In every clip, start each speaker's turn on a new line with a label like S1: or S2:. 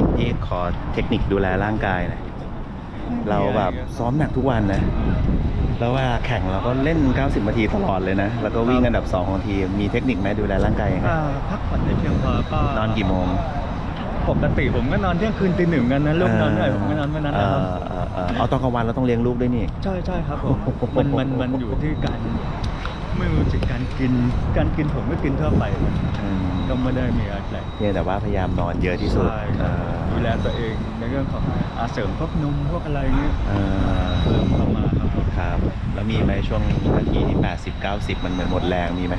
S1: นุ่มพี่ขอเทคนิคดูแลร่างกายหน่อยเราแบบซ้อมหนักทุกวันนะ แล้วเวลาแข่งเราก็เล่น 90 นาทีตลอดเลยนะ แล้วก็วิ่งอันดับ 2 ของทีม มีเทคนิคไหมดูแลร่างกายยังไง
S2: อ่าพักผ่อนให้เพียงพอก็
S1: นอนกี่โมง
S2: ปกติผมก็นอนเที่ยงคืนตีหนึ่งกันนะลูกนอนเท่าไหร่ผมก็นอนเมื่อนั้น
S1: เอ
S2: นะครับ
S1: อเออเออเอาตอนกลางวันเราต้องเลี้ยงลูกด้วยนี่
S2: ใช่ใช่ครับผมมันมันมันอยู่ที่การ ไม่รู้จิตการกิน การกินผมก็กินทั่วไป
S1: อืม
S2: ก็ไม่ได้มีอะไร
S1: เพียงแต่ว่าพยายามนอนเยอะที่สุด
S2: ใช่
S1: เออ
S2: ดูแลตัวเองในเรื่องของอาเสริมพวกนมพวกอะไรเงี้ย
S1: เออ
S2: เพิ่มเข้ามาครับผม
S1: ครับ แล้วมีไหมช่วงนาทีที่ 80 90 มันเหมือนหมดแรงมีไหม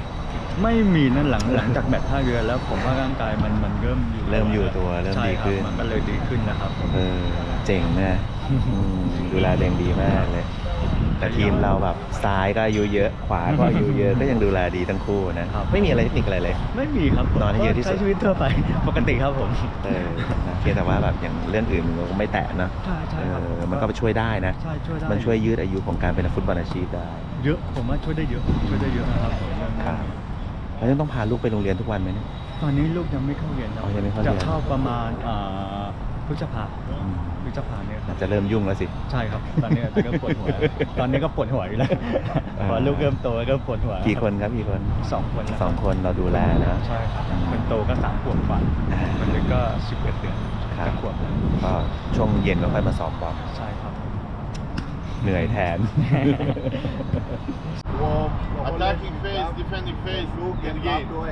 S2: ไม่มีนั่นหลังหลังจากแบตท่าเรือแล้วผมว่าร่างกายมันมันเริ่มอยู่
S1: เริ่มอยู่ตัวเริ่ม
S2: ใช่
S1: ดี
S2: ครับ
S1: ขึ้น
S2: มันก็เลยดีขึ้นนะครับผม
S1: เออเจ๋งนะอืมดูแลตัวเองดีมากเลย แต่ทีมเราแบบซ้ายก็อายุเยอะ ขวาก็อายุเยอะก็ยังดูแลดีทั้งคู่นะไม่มีอะไรเทคนิคอะไรเลย
S2: ไม่มีครับผม
S1: นอนให้เยอะที่สุด
S2: ใช้ชีวิตทั่วไป ปกติครับผม
S1: เออนะเพียงแต่ว่าแบบอย่างเรื่องอื่นมันก็ไม่แตะนะ
S2: ใช่ใช่ครับ
S1: เออมันก็ช่วยได้นะ
S2: ใช่ช่วยได้
S1: มันช่วยยืดอายุของการเป็นนักฟุตบอลอาชีพได้
S2: เยอะผมว่าช่วยได้เยอะช่วยได้เยอะนะครับผมเรื่อง
S1: ครั
S2: นี้
S1: บแล้วยังต้องพาลูกไปโรงเรียนทุกวันไหมเนี่ย
S2: ตอนนี้ลูกยังไม่เข้าเรียนนะ
S1: อ๋อยังไม่เข้าเรียน
S2: จะเข้าประมาณอ่า พฤษภา
S1: อืม
S2: พฤษภาเนี่ย
S1: อาจจะเริ่มยุ่งแล้วสิ
S2: ใช่ครับ ตอนนี้อาจจะก็ปวดหัว ตอนนี้ก็ปวดหัวอยู่แล้ว
S1: อ่า
S2: พอลูกเริ่มโตก็ปวดหัว
S1: กี่คนครับกี่คน
S2: สองคนแล้ว
S1: สองคนเราดูแลนะ
S2: ใช่ครับคนโตก็สามขวบกว่า
S1: อ่า
S2: คนเล็กก็สิบเอ็ดเดือน
S1: ครับ
S2: จะขวบแล้ว
S1: ก็ช่วงเย็นก็ค่อยมาซ้อมบอล
S2: ใช่ครับ
S1: เหนื่อยแทน
S3: Warm, attacking phase, defending phase, look and gain.
S4: ด้วย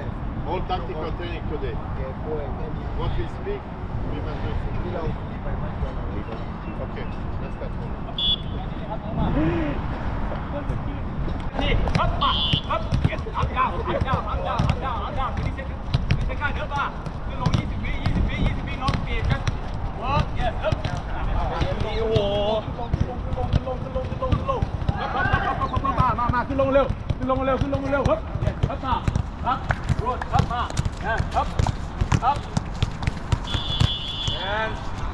S3: All tactical training today.
S4: เกมด้วยแค่นี้
S3: What we speak,
S5: ขึ้นลงเร็วขึ้นลงเร็วขึ้นลงเร็วครับครับมาครับรถครับมาครับครับ น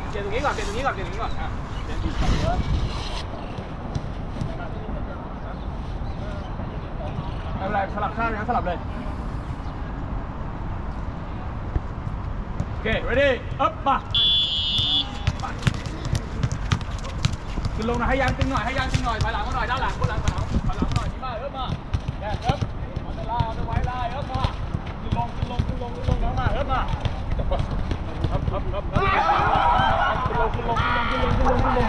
S5: เปลี่ยนตรงนี้ก่อนเปลี่ยนตรงนี้ก่อนเปลี่ยนตรงนี้ก่อนอะเปลี่ยนอีกก่อนไม่เป็นไรสลับข้างนะสลับเลย โอเค ready up มามาขึ้นลงหน่อยให้ยางตึงหน่อยให้ยางตึงหน่อยถอยหลังมาหน่อยด้านหลังคนหลังถอยหลัง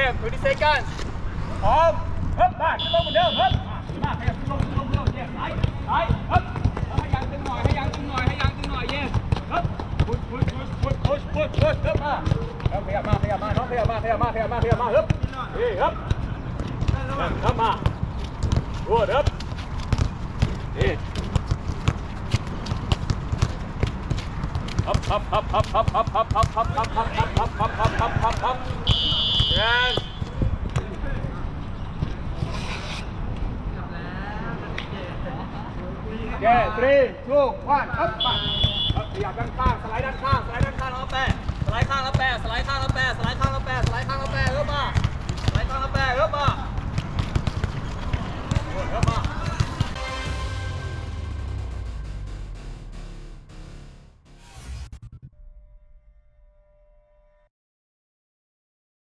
S5: stay same 20 seconds พร้อมฮึบมาขึ้นลงเหมือนเดิมฮึบมาขยับขึ้นลงขึ้นลงขึ้นลงเย้ซ้ายซ้ายฮึบแล้วให้ยางตึงหน่อยให้ยางตึงหน่อยให้ยางตึงหน่อยเย้ฮึบ push push push push push push push ฮึบมาเฮ้ยขยับมาขยับมาน้องขยับมาขยับมาขยับมาขยับมาฮึบนี่ฮึบฮึบมา good ฮึบนี่ up up up up up up up up up up up up up up up up up up yes เย้ three two one up มาครับขยับด้านข้างสไลด์ด้านข้างสไลด์ด้าน